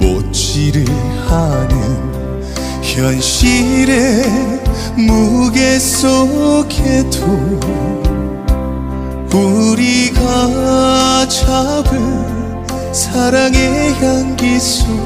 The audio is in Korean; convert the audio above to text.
못질을 하는 현실의 무게 속에도 우리가 잡은 사랑의 향기 속에